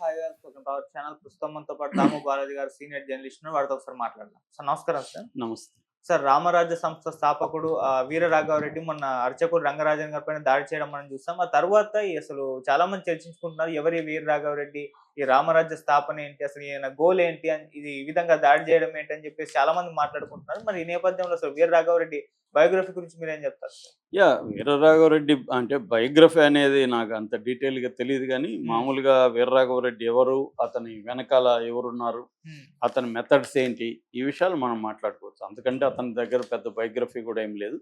Hi welcome to our channel. ప్రస్తుతం మనతో పాటు దాము బాలాజీ గారు సీనియర్ జర్నలిస్ట్. వారితో ఒకసారి మాట్లాడదాం. సార్ నమస్కారం సార్. నమస్తే. సార్ రామరాజ్య సంస్థ స్థాపకుడు ఆ, వీర రాఘవరెడ్డి మొన్న అర్చకుడు రంగరాజన్ గారి పైన దాడి చేయడం మనం చూస్తాం ఆ తర్వాత అసలు చాలా మంది చర్చించుకుంటున్నారు ఎవరి వీర రాఘవరెడ్డి ఈ రామరాజ్య స్థాపన ఏంటి అసలు ఈయన గోల్ ఏంటి అని ఇది ఈ విధంగా దాడి చేయడం ఏంటి అని చెప్పేసి చాలా మంది మాట్లాడుకుంటున్నారు. మరి ఈ నేపథ్యంలో అసలు వీర రాఘవరెడ్డి బయోగ్రఫీ గురించి మీరేం చెప్తారు? సార్ యా వీరరాఘవరెడ్డి అంటే బయోగ్రఫీ అనేది నాకు అంత డీటెయిల్గా తెలియదు కానీ మామూలుగా వీరరాఘవరెడ్డి ఎవరు అతని వెనకాల ఎవరున్నారు అతని మెథడ్స్ ఏంటి ఈ విషయాలు మనం మాట్లాడుకోవచ్చు. అందుకంటే అతని దగ్గర పెద్ద బయోగ్రఫీ కూడా ఏం లేదు.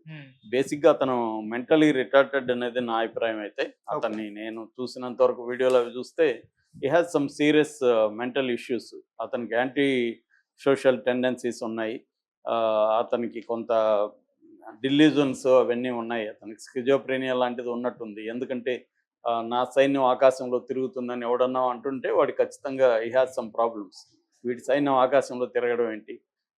బేసిక్గా అతను మెంటలీ రిటార్టెడ్ అనేది నా అభిప్రాయం అయితే అతన్ని నేను చూసినంత వరకు వీడియోలో అవి చూస్తే he has some serious mental issues అతనికి యాంటీ సోషల్ టెండెన్సీస్ ఉన్నాయి. ఆ, అతనికి కొంత డిల్యూజన్స్ అవన్నీ ఉన్నాయి. అతనికి స్కిజోప్రేనియా లాంటిది ఉన్నట్టుంది. ఎందుకంటే నా సైన్యం ఆకాశంలో తిరుగుతుందని ఎవడన్నా అంటుంటే వాడి ఖచ్చితంగా ఈ హ్యాస్ సమ్ ప్రాబ్లమ్స్ వీడి సైన్యం ఆకాశంలో తిరగడం ఏంటి?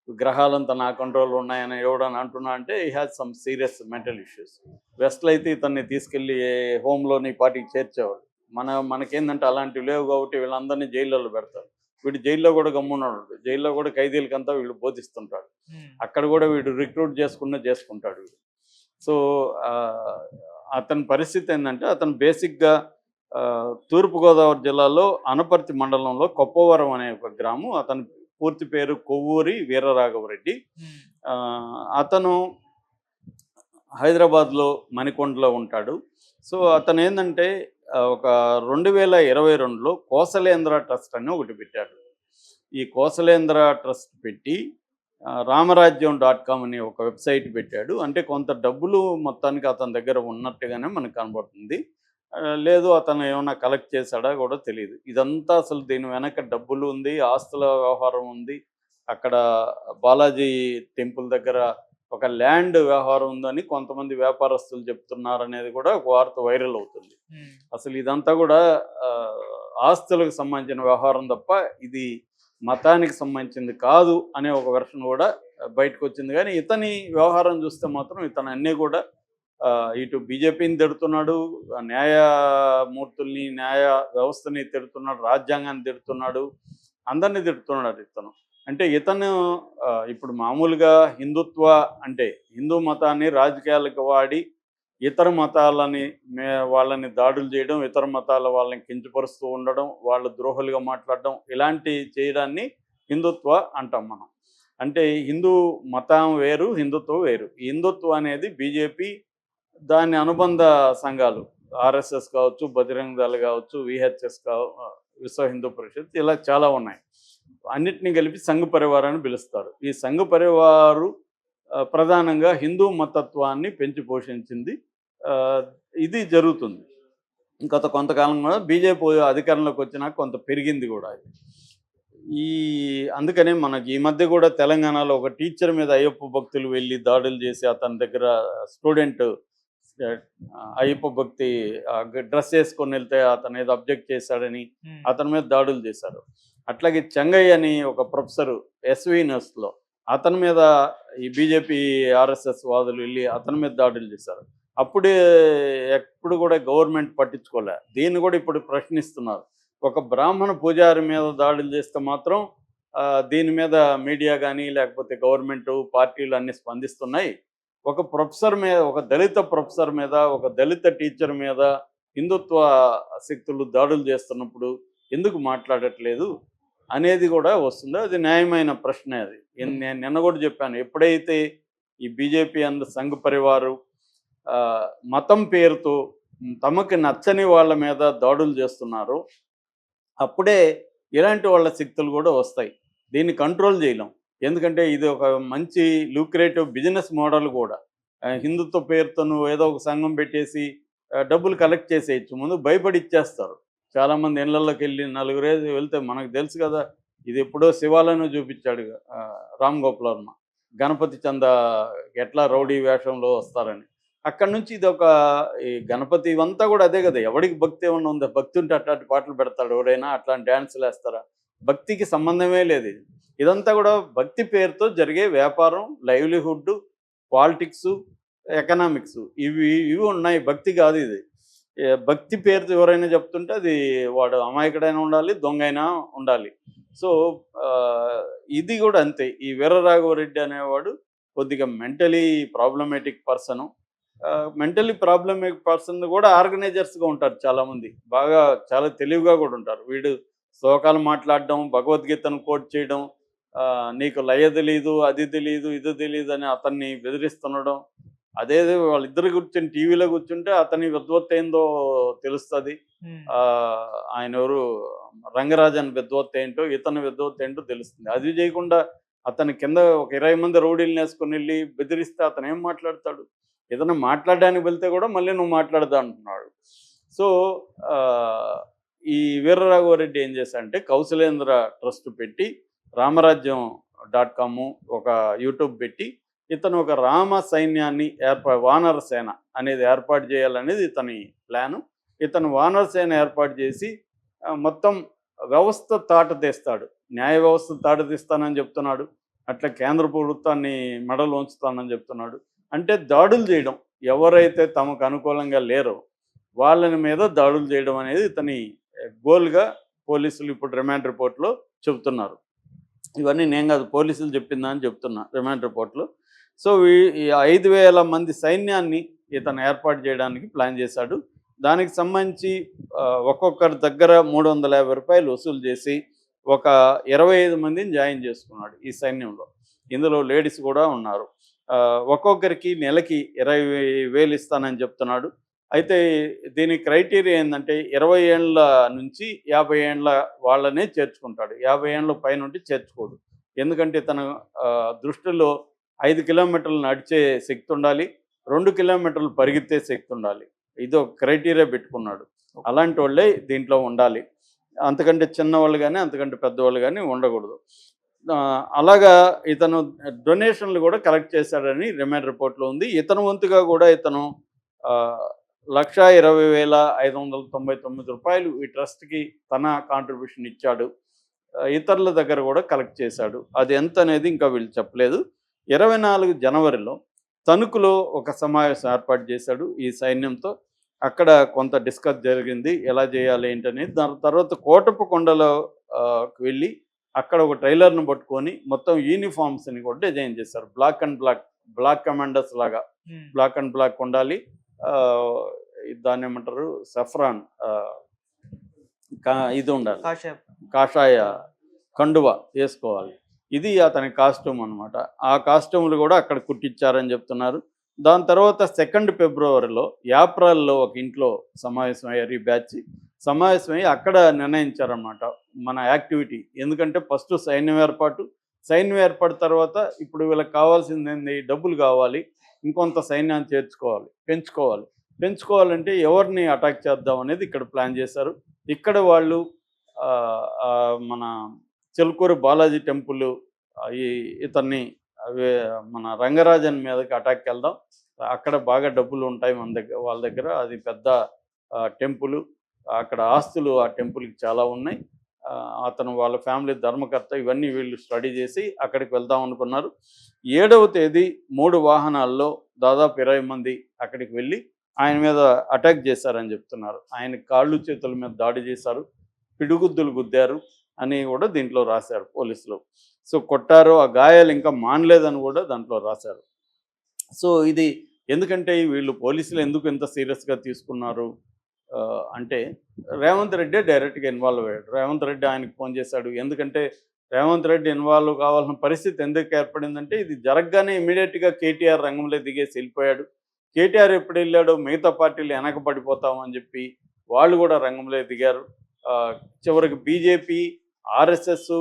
గ్రహాలంతా నా కంట్రోల్ ఉన్నాయని ఎవడని అంటున్నా అంటే he has some serious mental issues వెస్ట్లో అయితే ఇతన్ని తీసుకెళ్ళి హోమ్లోని పార్టీకి చేర్చేవాడు. మన మనకేందంటే అలాంటివి లేవు కాబట్టి వీళ్ళందరినీ జైల్లో పెడతారు. వీడు జైల్లో కూడా గమ్మున్నాడు. జైల్లో కూడా ఖైదీలకంతా వీళ్ళు బోధిస్తుంటాడు అక్కడ కూడా వీడు రిక్రూట్ చేసుకున్న చేసుకుంటాడు వీడు. సో అతని పరిస్థితి ఏంటంటే అతను బేసిక్గా తూర్పుగోదావరి జిల్లాలో అనపర్తి మండలంలో కొప్పవరం అనే ఒక గ్రామం. అతని పూర్తి పేరు కొవ్వూరి వీరరాఘవరెడ్డి. అతను హైదరాబాద్లో మణికొండలో ఉంటాడు. సో అతను ఏంటంటే ఒక రెండు వేల ఇరవై రెండులో కోసలేంద్ర ట్రస్ట్ అని ఒకటి పెట్టాడు ఈ కోసలేంద్ర ట్రస్ట్ పెట్టి రామరాజ్యం డాట్ కామ్ అనే ఒక వెబ్సైట్ పెట్టాడు. అంటే కొంత డబ్బులు మొత్తానికి అతని దగ్గర ఉన్నట్టుగానే మనకు కనబడుతుంది. లేదు అతను ఏమైనా కలెక్ట్ చేశాడా కూడా తెలియదు ఇదంతా అసలు దీని వెనక డబ్బులు ఉంది ఆస్తుల వ్యవహారం ఉంది. అక్కడ బాలాజీ టెంపుల్ దగ్గర ఒక ల్యాండ్ వ్యవహారం ఉందని కొంతమంది వ్యాపారస్తులు చెప్తున్నారు అనేది కూడా ఒక వార్త వైరల్ అవుతుంది. అసలు ఇదంతా కూడా ఆస్తులకు సంబంధించిన వ్యవహారం తప్ప ఇది మతానికి సంబంధించింది కాదు అనే ఒక వెర్షన్ కూడా బయటకు వచ్చింది. కానీ ఇతని వ్యవహారం చూస్తే మాత్రం ఇతను అన్నీ కూడా ఇటు బీజేపీని తిడుతున్నాడు న్యాయమూర్తుల్ని న్యాయ వ్యవస్థని తిడుతున్నాడు రాజ్యాంగాన్ని తిడుతున్నాడు అందరినీ తిడుతున్నాడు ఇతను. అంటే ఇతను ఇప్పుడు మామూలుగా హిందుత్వ అంటే హిందూ మతాన్ని రాజకీయాలకు వాడి ఇతర మతాలని మే వాళ్ళని దాడులు చేయడం ఇతర మతాల వాళ్ళని కించపరుస్తూ ఉండడం వాళ్ళు ద్రోహులుగా మాట్లాడడం ఇలాంటి చేయడాన్ని హిందుత్వ అంటాం మనం. అంటే హిందూ మతం వేరు హిందుత్వం వేరు. హిందుత్వం అనేది బీజేపీ దాని అనుబంధ సంఘాలు ఆర్ఎస్ఎస్ కావచ్చు బజరంగ దళ కావచ్చు విహెచ్ఎస్ కావ విశ్వ హిందూ పరిషత్ ఇలా చాలా ఉన్నాయి. అన్నిటిని కలిపి సంఘ పరివారాన్ని పిలుస్తారు. ఈ సంఘ పరివారు ప్రధానంగా హిందూ మతత్వాన్ని పెంచి పోషించింది. ఇది జరుగుతుంది. గత కొంతకాలంగా బీజేపీ అధికారంలోకి వచ్చినాక కొంత పెరిగింది కూడా ఇది. ఈ అందుకనే మనకి ఈ మధ్య కూడా తెలంగాణలో ఒక టీచర్ మీద అయ్యప్ప భక్తులు వెళ్ళి దాడులు చేసి అతని దగ్గర స్టూడెంట్ అయ్యప్ప భక్తి డ్రెస్ వేసుకొని వెళ్తే అతను ఏదో అబ్జెక్ట్ చేశాడని అతని మీద దాడులు చేశారు. అట్లాగే చెంగయ్య అని ఒక ప్రొఫెసర్ ఎస్వి యూనివర్సిటీలో అతని మీద ఈ బీజేపీ ఆర్ఎస్ఎస్ వాదులు వెళ్ళి అతని మీద దాడులు చేశారు. అప్పుడే ఎప్పుడు కూడా గవర్నమెంట్ పట్టించుకోలే. దీన్ని కూడా ఇప్పుడు ప్రశ్నిస్తున్నారు. ఒక బ్రాహ్మణ పూజారి మీద దాడులు చేస్తే మాత్రం దీని మీద మీడియా కానీ లేకపోతే గవర్నమెంట్ పార్టీలు అన్ని స్పందిస్తున్నాయి. ఒక ప్రొఫెసర్ మీద ఒక దళిత ప్రొఫెసర్ మీద ఒక దళిత టీచర్ మీద హిందుత్వ శక్తులు దాడులు చేస్తున్నప్పుడు ఎందుకు మాట్లాడట్లేదు అనేది కూడా వస్తుంది. అది న్యాయమైన ప్రశ్న అది. నేను నిన్న కూడా చెప్పాను. ఎప్పుడైతే ఈ బీజేపీ అండ్ సంఘ పరివారు మతం పేరుతో తమకి నచ్చని వాళ్ళ మీద దాడులు చేస్తున్నారో అప్పుడే ఇలాంటి వాళ్ళ శక్తులు కూడా వస్తాయి. దీన్ని కంట్రోల్ చేయలేం. ఎందుకంటే ఇది ఒక మంచి లూక్రేటివ్ బిజినెస్ మోడల్ కూడా. హిందుత్వ పేరుతో నువ్వు ఏదో ఒక సంఘం పెట్టేసి డబ్బులు కలెక్ట్ చేసేయచ్చు. ముందు భయపడి ఇచ్చేస్తారు. చాలామంది ఇళ్ళలోకి వెళ్ళి నలుగురేసి వెళ్తే మనకు తెలుసు కదా ఇది ఎప్పుడో శివాలయం చూపించాడు రామ్ గోపాల్ వర్మ. గణపతి చంద ఎట్లా రౌడీ వేషంలో వస్తారని. అక్కడ నుంచి ఇది ఒక ఈ గణపతి ఇవంతా కూడా అదే కదా ఎవడికి భక్తి ఏమన్నా ఉందా? భక్తి ఉంటే అట్లాంటి పాటలు పెడతాడు ఎవడైనా అట్లాంటి డ్యాన్సులు వేస్తారా? భక్తికి సంబంధమే లేదు ఇదంతా కూడా భక్తి పేరుతో జరిగే వ్యాపారం లైవ్లీహుడ్ పాలిటిక్స్ ఎకనామిక్స్ ఇవి ఇవి ఉన్నాయి. భక్తి కాదు ఇది. భక్తి పేరుతో ఎవరైనా చెప్తుంటే అది వాడు అమాయకుడైనా ఉండాలి దొంగ అయినా ఉండాలి. సో ఇది కూడా అంతే. ఈ వీరరాఘవరెడ్డి అనేవాడు కొద్దిగా mentally problematic person mentally problematic person కూడా ఆర్గనైజర్స్గా ఉంటారు చాలామంది. బాగా చాలా తెలివిగా కూడా ఉంటారు. వీడు శ్లోకాలు మాట్లాడడం భగవద్గీతను కోట్ చేయడం నీకు లయ తెలీదు అది తెలీదు ఇది తెలీదు అని అతన్ని బెదిరిస్తుండడం అదే వాళ్ళిద్దరు కూర్చొని టీవీలో కూర్చుంటే అతని విద్వత్ ఏందో తెలుస్తుంది. ఆయన ఎవరు? రంగరాజన్ విద్వత్ ఏంటో ఇతని విద్వత్ ఏంటో తెలుస్తుంది. అది చేయకుండా అతని కింద ఒక ఇరవై మంది రౌడీలు వేసుకుని వెళ్ళి బెదిరిస్తే అతను ఏం మాట్లాడతాడు? ఏదైనా మాట్లాడడానికి వెళ్తే కూడా మళ్ళీ నువ్వు మాట్లాడదా అంటున్నాడు. సో ఆ, ఈ వీరరాఘవరెడ్డి ఏం చేశాడంటే కౌశలేంద్ర ట్రస్ట్ పెట్టి రామరాజ్యం డాట్ కాము ఒక యూట్యూబ్ పెట్టి ఇతను ఒక రామ సైన్యాన్ని ఏర్పా వానర సేన అనేది ఏర్పాటు చేయాలనేది ఇతని ప్లాను. ఇతను వానర సేన ఏర్పాటు చేసి మొత్తం వ్యవస్థ తాట తీస్తాడు. న్యాయ వ్యవస్థ తాట తీస్తానని చెప్తున్నాడు. అట్లా కేంద్ర ప్రభుత్వాన్ని మెడలు ఉంచుతానని చెప్తున్నాడు. అంటే దాడులు చేయడం ఎవరైతే తమకు అనుకూలంగా లేరో వాళ్ళని మీద దాడులు చేయడం అనేది ఇతని గోల్గా పోలీసులు ఇప్పుడు రిమాండ్ రిపోర్ట్లో చెబుతున్నారు. ఇవన్నీ నేను కాదు పోలీసులు చెప్పిందా అని చెప్తున్నా రిమాండ్ రిపోర్ట్లు. సో ఈ- ఐదు వేల మంది సైన్యాన్ని ఇతను ఏర్పాటు చేయడానికి ప్లాన్ చేశాడు. దానికి సంబంధించి ఒక్కొక్కరి దగ్గర మూడు వందల యాభై రూపాయలు వసూలు చేసి ఒక ఇరవై ఐదు మందిని జాయిన్ చేసుకున్నాడు ఈ సైన్యంలో. ఇందులో లేడీస్ కూడా ఉన్నారు. ఆ, ఒక్కొక్కరికి నెలకి ఇరవై వేలు ఇస్తానని చెప్తున్నాడు. అయితే దీని క్రైటీరియా ఏంటంటే ఇరవై ఏళ్ళ నుంచి యాభై ఏళ్ళ వాళ్ళనే చేర్చుకుంటాడు. యాభై ఏళ్ళ పైన ఉంటే చేర్చుకోడు. ఎందుకంటే తన దృష్టిలో ఐదు కిలోమీటర్లు నడిచే శక్తి ఉండాలి రెండు కిలోమీటర్లు పరిగెత్తే శక్తి ఉండాలి. ఇది ఒక క్రైటీరియా పెట్టుకున్నాడు. అలాంటి వాళ్ళే దీంట్లో ఉండాలి. అంతకంటే చిన్నవాళ్ళు కానీ అంతకంటే పెద్దవాళ్ళు కానీ ఉండకూడదు. అలాగా ఇతను డొనేషన్లు కూడా కలెక్ట్ చేశాడని రిమైండ్ రిపోర్ట్లో ఉంది. ఇతను వంతుగా కూడా ఇతను లక్ష ఇరవై వేల ఐదు వందల తొంభై తొమ్మిది రూపాయలు ఈ ట్రస్ట్కి తన కాంట్రిబ్యూషన్ ఇచ్చాడు. ఇతరుల దగ్గర కూడా కలెక్ట్ చేశాడు. అది ఎంత అనేది ఇంకా వీళ్ళు చెప్పలేదు. ఇరవై నాలుగు జనవరిలో తణుకులో ఒక సమావేశం ఏర్పాటు చేశాడు ఈ సైన్యంతో. అక్కడ కొంత డిస్కస్ జరిగింది. ఎలా చేయాలి ఏంటని. దాని తర్వాత కోటప్పకొండలో ఆ, కు వెళ్ళి అక్కడ ఒక ట్రైలర్ను పట్టుకొని మొత్తం యూనిఫామ్స్ని కూడా డిజైన్ చేశారు. Black and black black commanders లాగా. బ్లాక్ అండ్ బ్లాక్ ఉండాలి. దాన్ని ఏమంటారు? సఫ్రాన్ ఇది ఉండాలి. కాషాయం. కాషాయ కండువ వేసుకోవాలి. ఇది అతని కాస్ట్యూమ్ అనమాట ఆ కాస్ట్యూమ్లు కూడా అక్కడ కుట్టించారని చెప్తున్నారు. దాని తర్వాత సెకండ్ ఫిబ్రవరిలో యాప్రాల్లో ఒక ఇంట్లో సమావేశమయ్యారు ఈ బ్యాచ్ సమావేశమై అక్కడ నిర్ణయించారన్నమాట మన యాక్టివిటీ ఎందుకంటే ఫస్ట్ సైన్యం ఏర్పాటు. సైన్యం ఏర్పాటు తర్వాత ఇప్పుడు వీళ్ళకి కావాల్సింది ఏంది? డబ్బులు కావాలి. ఇంకొంత సైన్యాన్ని చేర్చుకోవాలి పెంచుకోవాలి. పెంచుకోవాలంటే ఎవరిని అటాక్ చేద్దాం అనేది ఇక్కడ ప్లాన్ చేశారు. ఇక్కడ వాళ్ళు మన చెలుకూరు బాలాజీ టెంపుల్ ఈ ఇతన్ని అవి మన రంగరాజన్ మీదకి అటాక్కి వెళ్దాం అక్కడ బాగా డబ్బులు ఉంటాయి మన దగ్గర వాళ్ళ దగ్గర. అది పెద్ద టెంపుల్. అక్కడ ఆస్తులు ఆ టెంపుల్కి చాలా ఉన్నాయి. అతను వాళ్ళ ఫ్యామిలీ ధర్మకర్త ఇవన్నీ వీళ్ళు స్టడీ చేసి అక్కడికి వెళ్దాం అనుకున్నారు. ఏడవ తేదీ మూడు వాహనాల్లో దాదాపు ఇరవై మంది అక్కడికి వెళ్ళి ఆయన మీద అటాక్ చేశారని చెప్తున్నారు. ఆయన కాళ్ళు చేతుల మీద దాడి చేశారు పిడుగుద్దులు గుద్దారు అని కూడా దీంట్లో రాశారు పోలీసులు. సో కొట్టారు ఆ గాయాలు ఇంకా మానలేదని కూడా దాంట్లో రాశారు. సో ఇది ఎందుకంటే వీళ్ళు పోలీసులు ఎందుకు ఇంత సీరియస్గా తీసుకున్నారు? అంటే రేవంత్ రెడ్డి డైరెక్ట్గా ఇన్వాల్వ్ అయ్యాడు. రేవంత్ రెడ్డి ఆయనకు ఫోన్ చేశాడు. ఎందుకంటే రేవంత్ రెడ్డి ఇన్వాల్వ్ కావాల్సిన పరిస్థితి ఎందుకు ఏర్పడిందంటే ఇది జరగగానే ఇమీడియట్గా కేటీఆర్ రంగంలో దిగేసి వెళ్ళిపోయాడు. కేటీఆర్ ఎప్పుడు వెళ్ళాడో మిగతా పార్టీలు వెనకబడిపోతామని చెప్పి వాళ్ళు కూడా రంగంలో దిగారు. ఆ, చివరికి బీజేపీ ఆర్ఎస్ఎస్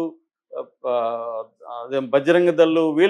అదే బజరంగ దళ్ళు వీళ్ళు